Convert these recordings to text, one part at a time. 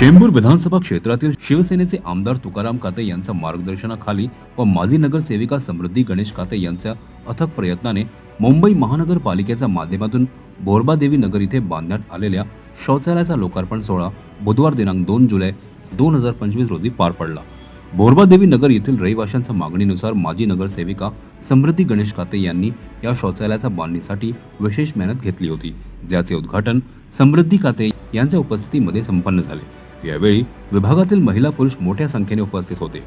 चेंबूर विधानसभा क्षेत्रातील शिवसेनेचे आमदार तुकाराम काते यांच्या मार्गदर्शनाखाली व माजी नगरसेविका समृद्धी गणेश काते यांच्या अथक प्रयत्नाने मुंबई महानगरपालिकेच्या माध्यमातून बोरबादेवी नगर इथे बांधण्यात आलेल्या शौचालयाचा लोकार्पण सोहळा बुधवार दिनांक दोन जुलै दोन हजार पंचवीस रोजी पार पडला. बोरबादेवी नगर येथील रहिवाशांच्या मागणीनुसार माजी नगरसेविका समृद्धी गणेश काते यांनी या शौचालयाच्या बांधणीसाठी विशेष मेहनत घेतली होती ज्याचे उद्घाटन समृद्धी काते यांच्या उपस्थितीमध्ये संपन्न झाले. यावेळी विभागातील महिला पुरुष मोठ्या संख्येने उपस्थित होते.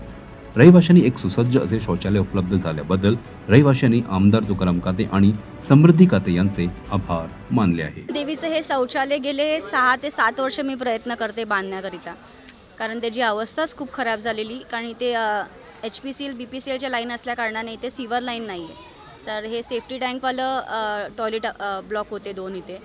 रहिवाशांनी एक सुसज्ज असे शौचालय उपलब्ध झाल्याबद्दल रहिवाशांनी आमदार तुकाराम काते आणि समृद्धी काते यांचे आभार मानले आहे. देवीचं हे शौचालय गेले सहा ते सात वर्ष मी प्रयत्न करते बांधण्याकरिता. कारण त्याची अवस्थाच खूप खराब झालेली. कारण इथे H P C L B P C एलच्या लाईन असल्या कारणाने इथे सिवर लाईन नाही आहे तर हे सेफ्टी टँकवालं टॉयलेट ब्लॉक होते दोन इथे.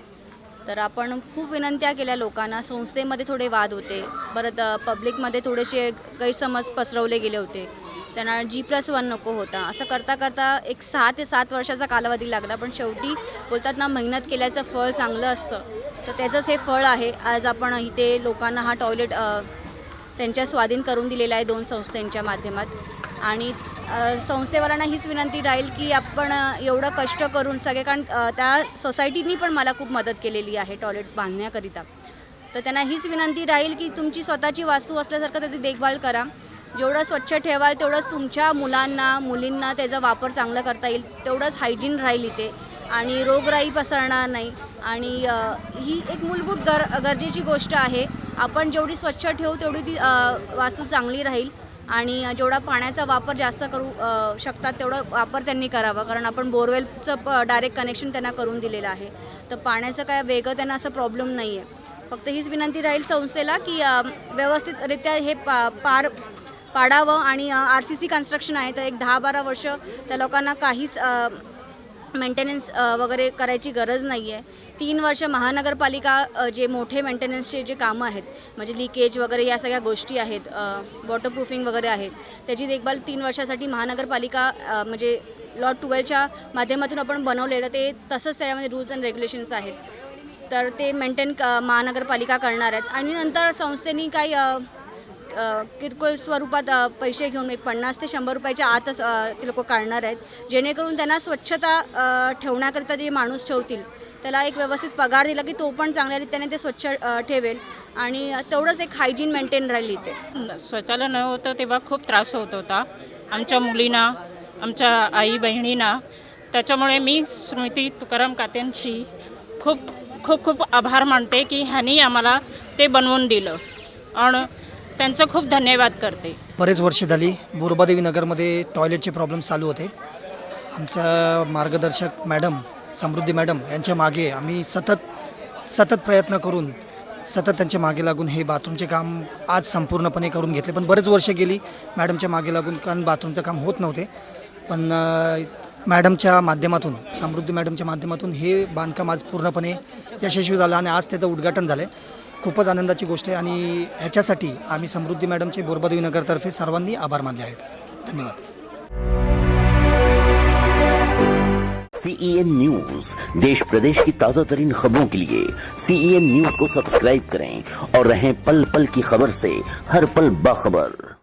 तर आपण खूप विनंत्या केल्या लोकांना. संस्थेमध्ये थोडे वाद होते. परत पब्लिकमध्ये थोडेसे गैरसमज पसरवले गेले होते. त्यांना जी प्लस वन नको होता. असं करता करता एक सहा ते सात वर्षाचा कालावधी लागला. पण शेवटी बोलतात ना मेहनत केल्याचं फळ चांगलं असतं. तर त्याचंच हे फळ आहे. आज आपण इथे लोकांना हा टॉयलेट त्यांच्या स्वाधीन करून दिलेला आहे दोन संस्थांच्या माध्यमात. आणि संस्थेवाल्यांना हीच विनंती राहील की आपण एवढं कष्ट करून सगळे कारण त्या सोसायटीनी पण मला खूप मदत केलेली आहे टॉयलेट बांधण्याकरिता. तर त्यांना हीच विनंती राहील की तुमची स्वतःची वास्तू असल्यासारखं त्याची देखभाल करा. जेवढं स्वच्छ ठेवाल तेवढंच तुमच्या मुलांना मुलींना त्याचा वापर चांगला करता येईल तेवढंच हायजीन राहील इथे. आणि रोगराई पसरणार नाही. आणि ही एक मूलभूत गर गरजेची गोष्ट आहे. आपण जेवढी स्वच्छ ठेवू तेवढी ती वास्तू चांगली राहील. आणि जेवढा पाण्याचा वापर जास्त करू शकतात तेवढा वापर त्यांनी करावा. कारण आपण बोरवेलचं प डायरेक्ट कनेक्शन त्यांना करून दिलेलं आहे. तर पाण्याचं काय वेगळं त्यांना असं प्रॉब्लेम नाही आहे फक्त हीच विनंती राहील संस्थेला की व्यवस्थितरित्या हे पा पार पाडावं आणि आर सी सी कन्स्ट्रक्शन आहे तर एक दहा बारा वर्ष त्या लोकांना काहीच मेंटेनन्स वगैरे करायची गरज नाही आहे तीन वर्ष महानगरपालिका जे मोठे मेंटेनन्सचे जे कामं आहेत म्हणजे लिकेज वगैरे या सगळ्या गोष्टी आहेत वॉटरप्रूफिंग वगैरे आहेत त्याची देखभाल तीन वर्षासाठी महानगरपालिका म्हणजे लॉ ट्वेल्वच्या माध्यमातून आपण बनवलेलं ते तसंच त्यामध्ये रूल्स अँड रेग्युलेशन्स आहेत. तर ते मेंटेन क महानगरपालिका करणार आहेत. आणि नंतर संस्थेनी काही किरकोळ स्वरूपात पैसे घेऊन एक पन्नास ते शंभर रुपयाच्या आतच ते लोक काढणार आहेत. जेणेकरून त्यांना स्वच्छता ठेवण्याकरिता जे माणूस ठेवतील त्याला एक व्यवस्थित पगार दिला की तो पण चांगल्या रीतीने ते स्वच्छ ठेवेल. आणि तेवढंच एक हायजीन मेंटेन राहील इथे. शौचालय न होतं तेव्हा खूप त्रास होत होता. आमच्या मुलींना आमच्या आई बहिणींना त्याच्यामुळे मी स्मृती तुकाराम कात्यांची खूप खूप खूप आभार मानते की ह्यांनी आम्हाला ते बनवून दिलं. आणि त्यांचं खूप धन्यवाद करते. बरेच वर्ष झाली बोरबादेवी नगरमध्ये टॉयलेटचे प्रॉब्लेम चालू होते. आमच्या मार्गदर्शक मॅडम समृद्धी मॅडम यांच्या मागे आम्ही सतत सतत प्रयत्न करून सतत त्यांच्या मागे लागून हे बाथरूमचे काम आज संपूर्णपणे करून घेतले. पण बरेच वर्ष गेली मॅडमच्या मागे लागून कारण बाथरूमचं काम होत नव्हते. पण मॅडमच्या माध्यमातून समृद्धी मॅडमच्या माध्यमातून हे बांधकाम आज पूर्णपणे यशस्वी झालं आणि आज त्याचं उद्घाटन झालं आहे खूपच आनंदाची गोष्ट आहे आणि ह्याच्यासाठी आम्ही समृद्धी मॅडमचे बोरबादेवी नगरतर्फे सर्वांनी आभार मानले आहेत. धन्यवाद. सीईएन न्यूज देश प्रदेश की ताजा तरीन खबरों के लिए सीईएन न्यूज को सब्सक्राइब करें और रहें पल पल की खबर से हर पल बाखबर।